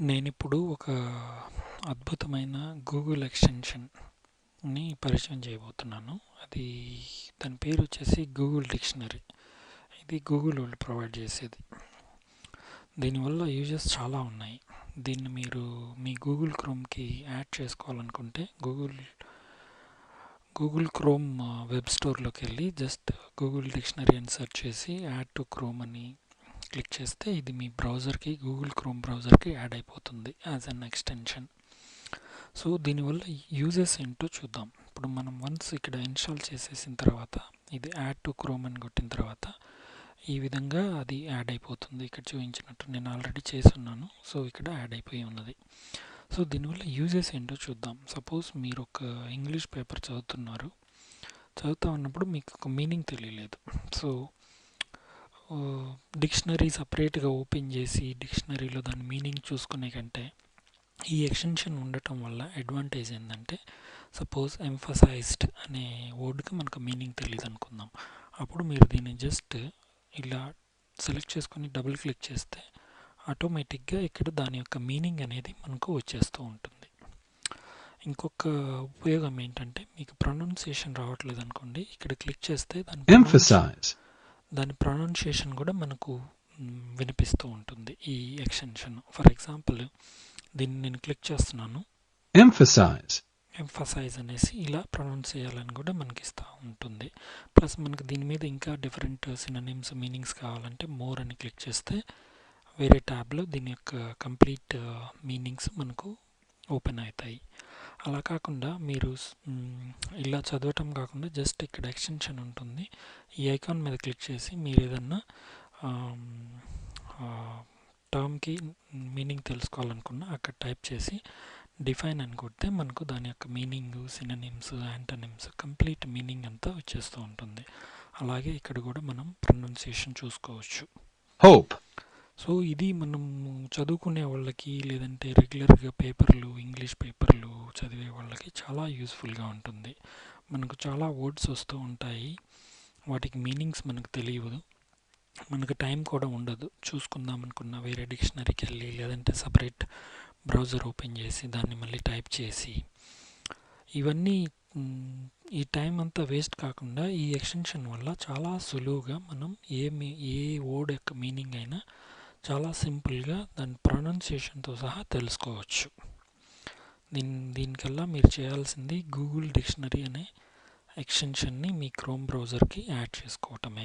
నేనిప్పుడు ఒక అద్భుతమైన గూగుల్ ఎక్స్టెన్షన్ని పరిచయం చేయబోతున్నాను. అది దాని పేరు వచ్చేసి గూగుల్ డిక్షనరీ ఇది గూగుల్ వాళ్ళు ప్రొవైడ్ చేసేది. దీనివల్ల యూజెస్ చాలా ఉన్నాయి. దీన్ని మీరు మీ గూగుల్ క్రోమ్కి యాడ్ చేసుకోవాలనుకుంటే గూగుల్ గూగుల్ క్రోమ్ వెబ్ స్టోర్లోకి వెళ్ళి జస్ట్ గూగుల్ డిక్షనరీ అని సెర్చ్ చేసి యాడ్ టు క్రోమ్ అని క్లిక్ చేస్తే ఇది మీ బ్రౌజర్కి గూగుల్ క్రోమ్ బ్రౌజర్కి యాడ్ అయిపోతుంది యాజ్ అన్ ఎక్స్టెన్షన్. సో దీనివల్ల యూజెస్ ఏంటో చూద్దాం. ఇప్పుడు మనం వన్స్ ఇక్కడ ఇన్స్టాల్ చేసేసిన తర్వాత ఇది యాడ్ టు క్రోమ్ అని కొట్టిన తర్వాత ఈ విధంగా అది యాడ్ అయిపోతుంది. ఇక్కడ చూపించినట్టు నేను ఆల్రెడీ చేస్తున్నాను. సో ఇక్కడ యాడ్ అయిపోయి ఉన్నది. సో దీనివల్ల యూజెస్ ఏంటో చూద్దాం. సపోజ్ మీరు ఒక ఇంగ్లీష్ పేపర్ చదువుతున్నారు. చదువుతా ఉన్నప్పుడు మీకు ఒక మీనింగ్ తెలియలేదు. సో డిక్షనరీ సపరేట్గా ఓపెన్ చేసి డిక్షనరీలో దాని మీనింగ్ చూసుకునే కంటే ఈ ఎక్స్టెన్షన్ ఉండటం వల్ల అడ్వాంటేజ్ ఏంటంటే సపోజ్ ఎంఫసైజ్డ్ అనే వర్డ్కి మనకు మీనింగ్ తెలియదు అనుకుందాం. అప్పుడు మీరు దీన్ని జస్ట్ ఇలా సెలెక్ట్ చేసుకొని డబుల్ క్లిక్ చేస్తే ఆటోమేటిక్గా ఇక్కడ దాని యొక్క మీనింగ్ అనేది మనకు వచ్చేస్తూ ఉంటుంది. ఇంకొక ఉపయోగం ఏంటంటే మీకు ప్రొనౌన్సియేషన్ రావట్లేదు అనుకోండి ఇక్కడ క్లిక్ చేస్తే దాని emphasize, దాని ప్రొనౌన్సియేషన్ కూడా మనకు వినిపిస్తూ ఉంటుంది. ఈ ఎక్స్టెన్షన్ ఫర్ ఎగ్జాంపుల్ దీన్ని నేను క్లిక్ చేస్తున్నాను. Emphasize, ఎంఫసైజ్ అనేసి ఇలా ప్రొనౌన్స్ చేయాలని కూడా మనకి ఇస్తూ ఉంటుంది. ప్లస్ మనకి దీని మీద ఇంకా డిఫరెంట్ సిననిమ్స్ మీనింగ్స్ కావాలంటే మోర్ అని క్లిక్ చేస్తే వేరే ట్యాబ్లో దీని యొక్క కంప్లీట్ మీనింగ్స్ మనకు ఓపెన్ అవుతాయి. అలా కాకుండా మీరు ఇలా చదవటం కాకుండా జస్ట్ ఇక్కడ ఎక్స్టెన్షన్ ఉంటుంది. ఈ ఐకాన్ మీద క్లిక్ చేసి మీరు ఏదన్నా టర్మ్కి మీనింగ్ తెలుసుకోవాలనుకున్నా అక్కడ టైప్ చేసి డిఫైన్ అని కొడితే మనకు దాని యొక్క meaning synonyms antonyms complete meaning అంతా వచ్చేస్తూ ఉంటుంది. అలాగే ఇక్కడ కూడా మనం ప్రొనౌన్సియేషన్ చూసుకోవచ్చు. హోప్! సో ఇది మనం చదువుకునే వాళ్ళకి లేదంటే రెగ్యులర్గా పేపర్లు ఇంగ్లీష్ పేపర్లు చదివే వాళ్ళకి చాలా యూస్ఫుల్గా ఉంటుంది. మనకు చాలా వర్డ్స్ వస్తూ ఉంటాయి. వాటికి మీనింగ్స్ మనకు తెలియదు. మనకు టైం కూడా ఉండదు. చూసుకుందాం అనుకున్న వేరే డిక్షనరీకి వెళ్ళి లేదంటే సపరేట్ బ్రౌజర్ ఓపెన్ చేసి దాన్ని మళ్ళీ టైప్ చేసి ఇవన్నీ ఈ టైం అంతా వేస్ట్ కాకుండా ఈ ఎక్స్టెన్షన్ వల్ల చాలా సులువుగా మనం ఏ మీ ఏ వర్డ్ యొక్క మీనింగ్ అయినా చాలా సింపుల్గా దాని ప్రొనౌన్సియేషన్తో సహా తెలుసుకోవచ్చు. దీని దీనికల్లా మీరు చేయాల్సింది గూగుల్ డిక్షనరీ అనే ఎక్స్టెన్షన్ని మీ క్రోమ్ బ్రౌజర్కి యాడ్ చేసుకోవటమే.